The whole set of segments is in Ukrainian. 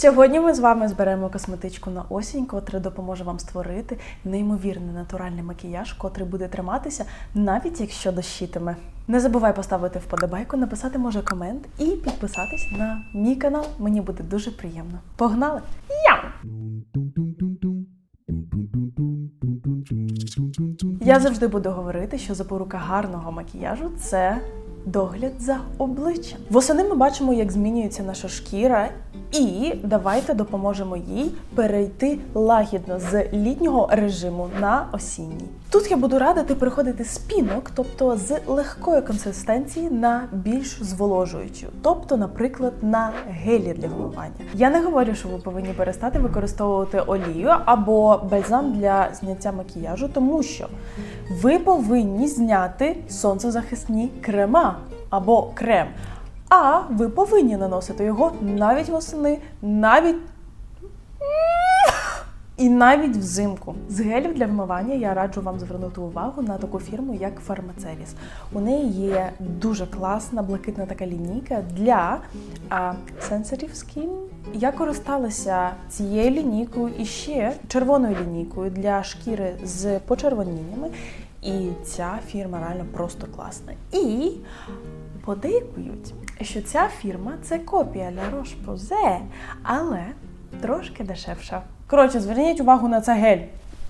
Сьогодні ми з вами зберемо косметичку на осінь, котра допоможе вам створити неймовірний натуральний макіяж, котрий буде триматися, навіть якщо дощитиме. Не забувай поставити вподобайку, написати може комент і підписатись на мій канал. Мені буде дуже приємно. Погнали! Яу! Я завжди буду говорити, що запорука гарного макіяжу це догляд за обличчям. Восени ми бачимо, як змінюється наша шкіра, і давайте допоможемо їй перейти лагідно з літнього режиму на осінній. Тут я буду радити переходити з пінок, тобто з легкої консистенції на більш зволожуючу, тобто, наприклад, на гелі для вмивання. Я не говорю, що ви повинні перестати використовувати олію або бальзам для зняття макіяжу, тому що ви повинні зняти сонцезахисні крема або крем. А ви повинні наносити його навіть восени, навіть і навіть взимку. З гелів для вмивання я раджу вам звернути увагу на таку фірму, як Pharmaceris. У неї є дуже класна блакитна така лінійка для а, Sensitive. Я користалася цією лінійкою і ще червоною лінійкою для шкіри з почервоніннями. І ця фірма реально просто класна. І подейкують, що ця фірма це копія La Roche-Posay, але трошки дешевша. Коротше, зверніть увагу на це гель.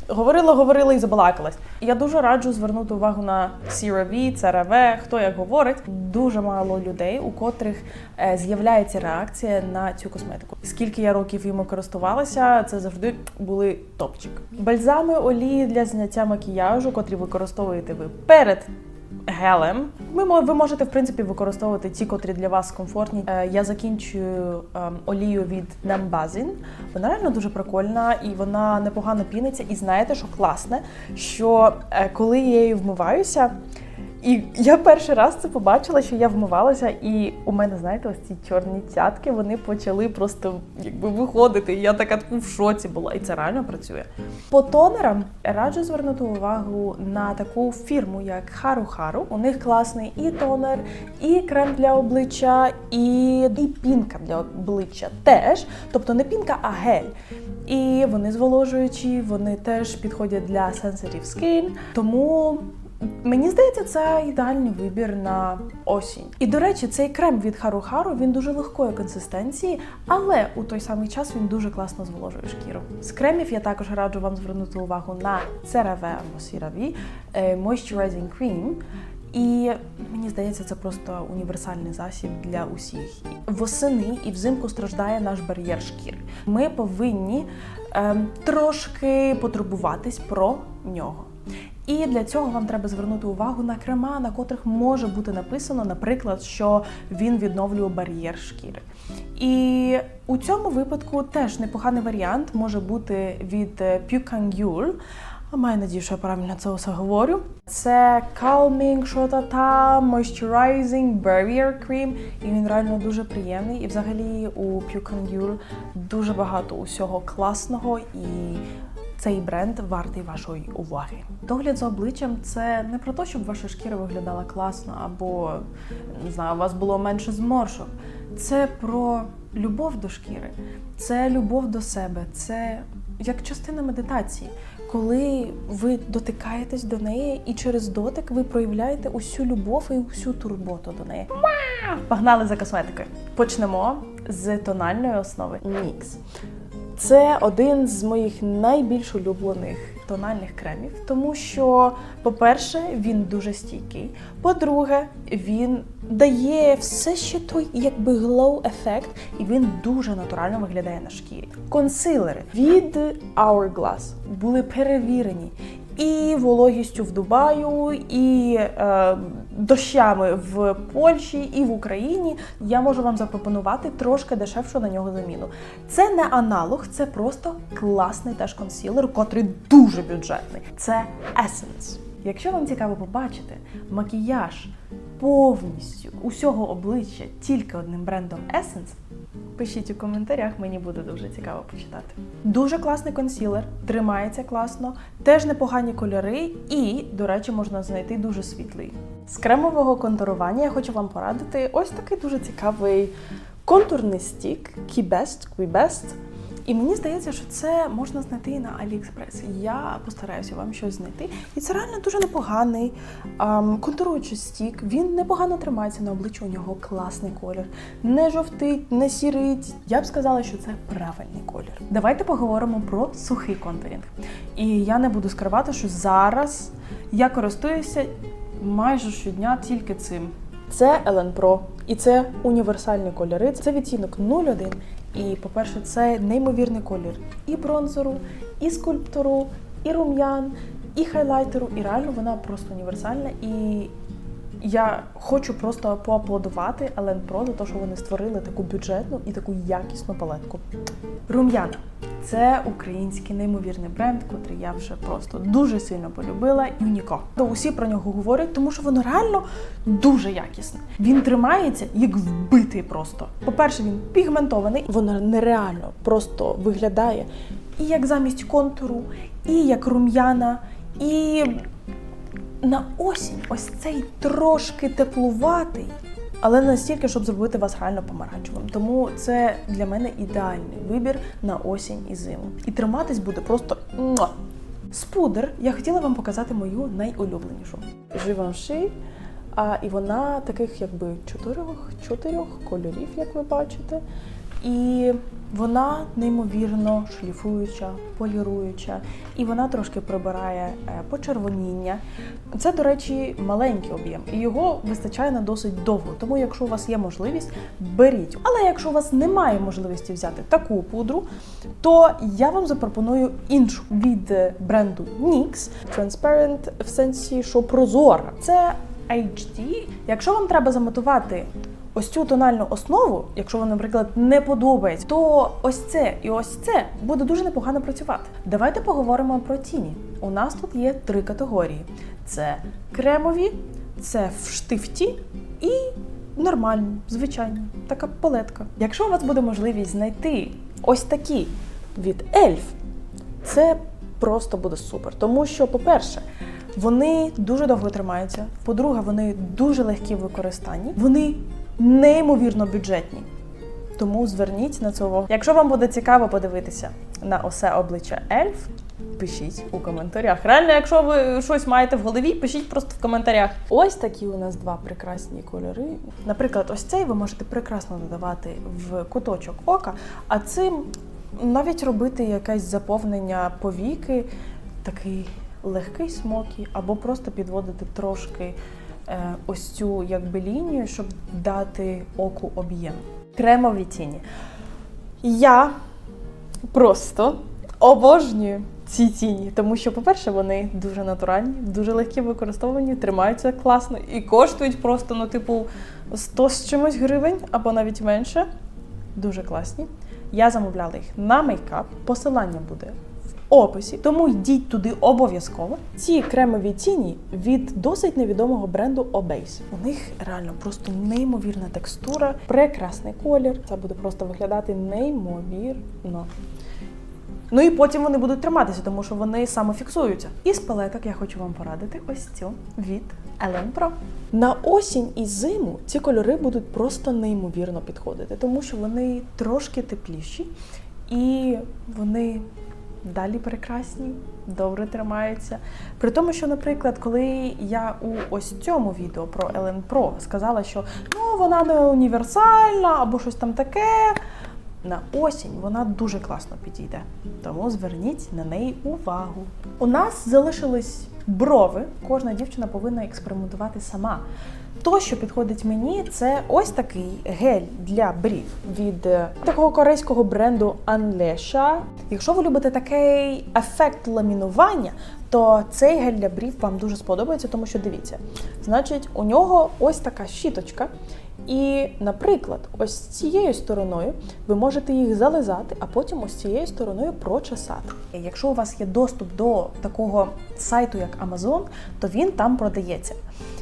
Говорила, говорила і забалакалась. Я дуже раджу звернути увагу на CeraVe, CeraVe, хто як говорить. Дуже мало людей, у котрих е, з'являється реакція на цю косметику. Скільки я років їм користувалася, це завжди були топчик. Бальзами олії для зняття макіяжу, котрі використовуєте ви перед гелем. Ми ви можете, в принципі, використовувати ті, котрі для вас комфортні. Е, Я закінчую ем, олію від Nambazin. Вона реально дуже прикольна і вона непогано піниться. І знаєте, що класне, що е, коли я її вмиваюся, і я перший раз це побачила, що я вмивалася, і у мене, знаєте, ось ці чорні цятки вони почали просто якби виходити. І я така в шоці була, і це реально працює. По тонерам раджу звернути увагу на таку фірму, як Хару Хару. У них класний і тонер, і крем для обличчя, і, і пінка для обличчя теж. Тобто не пінка, а гель. І вони зволожуючі, вони теж підходять для sensitive skin. Тому Мені здається, це ідеальний вибір на осінь. І до речі, цей крем від Хару Хару він дуже легкої консистенції, але у той самий час він дуже класно зволожує шкіру. З кремів я також раджу вам звернути увагу на CeraVe або CeraVe е, Moisturizing Cream. І мені здається, це просто універсальний засіб для усіх. Восени і взимку страждає наш бар'єр шкіри. Ми повинні ем, трошки потурбуватись про нього. І для цього вам треба звернути увагу на крема, на котрих може бути написано, наприклад, що він відновлює бар'єр шкіри. І у цьому випадку теж непоганий варіант може бути від е, А Маю надію, що я правильно це усе говорю. Це Calming Shotata Moisturizing Barrier Cream. І він реально дуже приємний. І взагалі у Pucangule дуже багато усього класного і цей бренд вартий вашої уваги. Догляд за обличчям це не про те, щоб ваша шкіра виглядала класно або не знаю, у вас було менше зморшок. Це про любов до шкіри, це любов до себе, це як частина медитації, коли ви дотикаєтесь до неї, і через дотик ви проявляєте усю любов і усю турботу до неї. Погнали за косметикою. Почнемо з тональної основи NYX. Це один з моїх найбільш улюблених тональних кремів, тому що, по-перше, він дуже стійкий. По-друге, він дає все ще той якби glow ефект, і він дуже натурально виглядає на шкірі. Консилери від Hourglass були перевірені і вологістю в Дубаю, і е, дощами в Польщі, і в Україні. Я можу вам запропонувати трошки дешевшу на нього заміну. Це не аналог, це просто класний теж консілер, котрий дуже бюджетний. Це Essence. Якщо вам цікаво побачити макіяж повністю усього обличчя тільки одним брендом Essence, Пишіть у коментарях, мені буде дуже цікаво почитати. Дуже класний консілер, тримається класно, теж непогані кольори, і, до речі, можна знайти дуже світлий. З кремового контурування я хочу вам порадити ось такий дуже цікавий контурний стік Key Best, Key. І мені здається, що це можна знайти на AliExpress. Я постараюся вам щось знайти. І це реально дуже непоганий контуруючий стік. Він непогано тримається на обличчі. У нього класний колір. Не жовтить, не сірить. Я б сказала, що це правильний колір. Давайте поговоримо про сухий контурінг. І я не буду скривати, що зараз я користуюся майже щодня тільки цим. Це Ellen Pro, і це універсальні кольори. Це відтінок 01. І, по-перше, це неймовірний колір і бронзеру, і скульптору, і рум'ян, і хайлайтеру. І реально вона просто універсальна. І я хочу просто поаплодувати Ellen Pro за те, що вони створили таку бюджетну і таку якісну палетку. Рум'яна. Це український неймовірний бренд, котрий я вже просто дуже сильно полюбила. Юніко. То усі про нього говорять, тому що воно реально дуже якісне. Він тримається як вбитий просто. По-перше, він пігментований, воно нереально просто виглядає і як замість контуру, і як рум'яна, і на осінь ось цей трошки теплуватий. Але настільки, щоб зробити вас реально помаранчевим. Тому це для мене ідеальний вибір на осінь і зиму. І триматись буде просто з пудр. Я хотіла вам показати мою найулюбленішу Givenchy. А і вона таких якби чотирьох чотирьох кольорів, як ви бачите. І вона неймовірно шліфуюча, поліруюча, і вона трошки прибирає е, почервоніння. Це, до речі, маленький об'єм, і його вистачає на досить довго. Тому, якщо у вас є можливість, беріть. Але якщо у вас немає можливості взяти таку пудру, то я вам запропоную іншу від е, бренду NYX Transparent в сенсі, що прозора. Це HD. Якщо вам треба замотувати ось цю тональну основу, якщо вам, наприклад, не подобається, то ось це і ось це буде дуже непогано працювати. Давайте поговоримо про тіні. У нас тут є три категорії: це кремові, це в штифті і нормальні, звичайні, така палетка. Якщо у вас буде можливість знайти ось такі від Ельф, це просто буде супер. Тому що, по-перше, вони дуже довго тримаються. По-друге, вони дуже легкі в використанні. Вони неймовірно бюджетні. Тому зверніть на увагу. Якщо вам буде цікаво подивитися на усе обличчя ельф, пишіть у коментарях. Реально, якщо ви щось маєте в голові, пишіть просто в коментарях. Ось такі у нас два прекрасні кольори. Наприклад, ось цей ви можете прекрасно додавати в куточок ока, а цим навіть робити якесь заповнення повіки, такий легкий смокі, або просто підводити трошки ось цю якби лінію, щоб дати оку об'єм. Кремові тіні. Я просто обожнюю ці тіні, тому що, по-перше, вони дуже натуральні, дуже легкі в використовуванні, тримаються класно і коштують просто, ну, типу, 100 з чимось гривень або навіть менше. Дуже класні. Я замовляла їх на мейкап. Посилання буде описі, тому йдіть туди обов'язково. Ці кремові тіні від досить невідомого бренду Obase. У них реально просто неймовірна текстура, прекрасний колір. Це буде просто виглядати неймовірно. Ну і потім вони будуть триматися, тому що вони самофіксуються. І з палеток я хочу вам порадити ось цю від Ellen Pro. На осінь і зиму ці кольори будуть просто неймовірно підходити, тому що вони трошки тепліші і вони далі прекрасні, добре тримаються. При тому, що, наприклад, коли я у ось цьому відео про Ellen Pro сказала, що ну вона не універсальна або щось там таке. На осінь вона дуже класно підійде, тому зверніть на неї увагу. У нас залишились брови. Кожна дівчина повинна експериментувати сама. То, що підходить мені, це ось такий гель для брів від е, такого корейського бренду Anlesha. Якщо ви любите такий ефект ламінування, то цей гель для брів вам дуже сподобається, тому що дивіться, значить, у нього ось така щіточка. І, наприклад, ось цією стороною ви можете їх зализати, а потім ось цією стороною прочесати. Якщо у вас є доступ до такого сайту, як Amazon, то він там продається.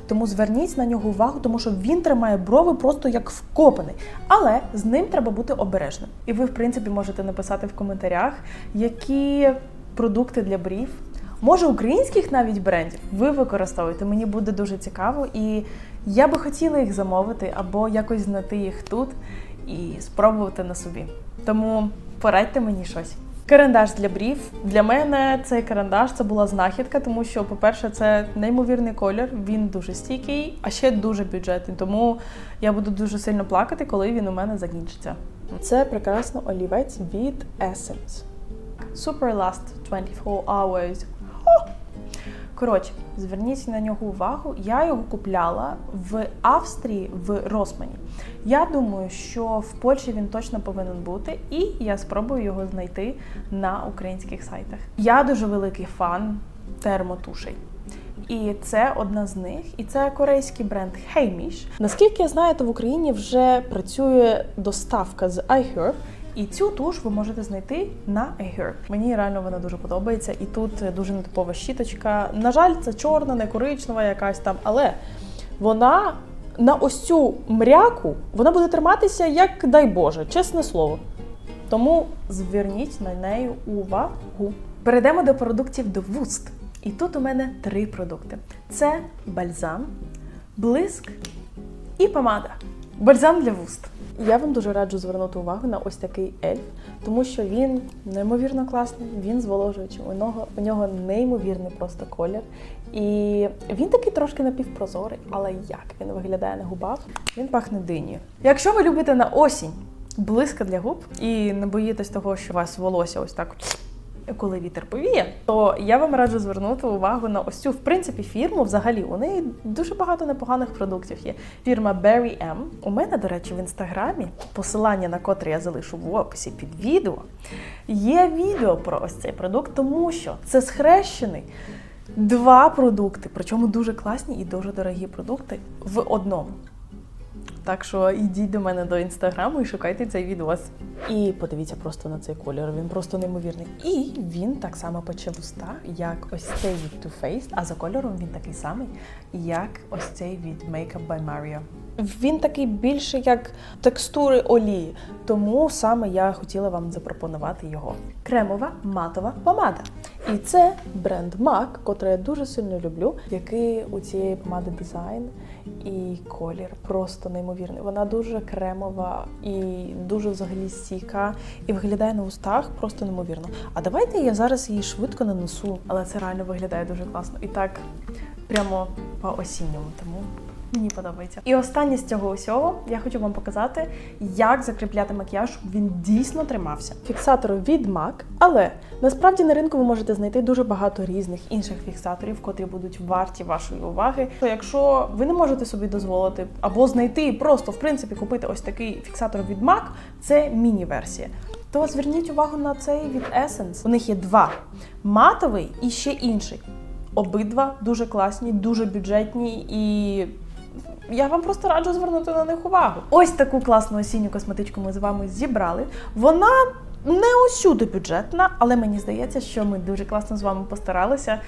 Тому зверніть на нього увагу, тому що він тримає брови просто як вкопаний. Але з ним треба бути обережним. І ви, в принципі, можете написати в коментарях, які продукти для брів. Може, українських навіть брендів ви використовуєте. Мені буде дуже цікаво, і я би хотіла їх замовити або якось знайти їх тут і спробувати на собі. Тому порадьте мені щось. Карандаш для брів. Для мене цей карандаш це була знахідка, тому що, по-перше, це неймовірний колір, він дуже стійкий, а ще дуже бюджетний. Тому я буду дуже сильно плакати, коли він у мене закінчиться. Це прекрасно олівець від Essence. Super Last 24 Hours. О! Коротше, зверніть на нього увагу. Я його купляла в Австрії в Росмані. Я думаю, що в Польщі він точно повинен бути, і я спробую його знайти на українських сайтах. Я дуже великий фан термотушей. І це одна з них, і це корейський бренд Heimish. Наскільки я знаю, то в Україні вже працює доставка з iHerb, і цю туш ви можете знайти на iHerb. Мені реально вона дуже подобається, і тут дуже нетипова щіточка. На жаль, це чорна, не коричнева якась там, але вона на ось цю мряку вона буде триматися як дай Боже, чесне слово. Тому зверніть на неї увагу. Перейдемо до продуктів до вуст. І тут у мене три продукти: це бальзам, блиск і помада. Бальзам для вуст. Я вам дуже раджу звернути увагу на ось такий ельф, тому що він неймовірно класний, він зволожуючий. У нього, у нього неймовірний просто колір. І він такий трошки напівпрозорий, але як він виглядає на губах, він пахне динію. Якщо ви любите на осінь блиска для губ і не боїтесь того, що у вас волосся ось так коли вітер повіє, то я вам раджу звернути увагу на ось цю в принципі фірму. Взагалі у неї дуже багато непоганих продуктів є. Фірма Berry M. У мене, до речі, в інстаграмі, посилання на котре я залишу в описі під відео. Є відео про ось цей продукт, тому що це схрещений. Два продукти, причому дуже класні і дуже дорогі продукти в одному. Так що йдіть до мене до інстаграму і шукайте цей відос. І подивіться просто на цей колір. Він просто неймовірний. І він так само пече вуста, як ось цей від Too Faced, а за кольором він такий самий, як ось цей від Makeup by Mario. Він такий більше як текстури олії, тому саме я хотіла вам запропонувати його. Кремова матова помада. І це бренд MAC, котрий я дуже сильно люблю, який у цієї помади дизайн і колір просто неймовірний. Вона дуже кремова і дуже взагалі стійка, і виглядає на устах просто неймовірно. А давайте я зараз її швидко нанесу, але це реально виглядає дуже класно. І так прямо по осінньому. Тому Мені подобається. І останнє з цього усього я хочу вам показати, як закріпляти макіяж, щоб він дійсно тримався. Фіксатор від MAC, але насправді на ринку ви можете знайти дуже багато різних інших фіксаторів, котрі будуть варті вашої уваги. То якщо ви не можете собі дозволити або знайти просто в принципі купити ось такий фіксатор від MAC, це міні-версія. То зверніть увагу на цей від Essence. У них є два: матовий і ще інший. Обидва дуже класні, дуже бюджетні і. Я вам просто раджу звернути на них увагу. Ось таку класну осінню косметичку ми з вами зібрали. Вона не усюди бюджетна, але мені здається, що ми дуже класно з вами постаралися.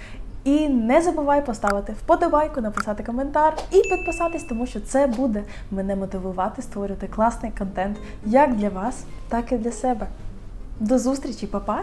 І не забувай поставити вподобайку, написати коментар і підписатись, тому що це буде мене мотивувати створювати класний контент як для вас, так і для себе. До зустрічі, па-па!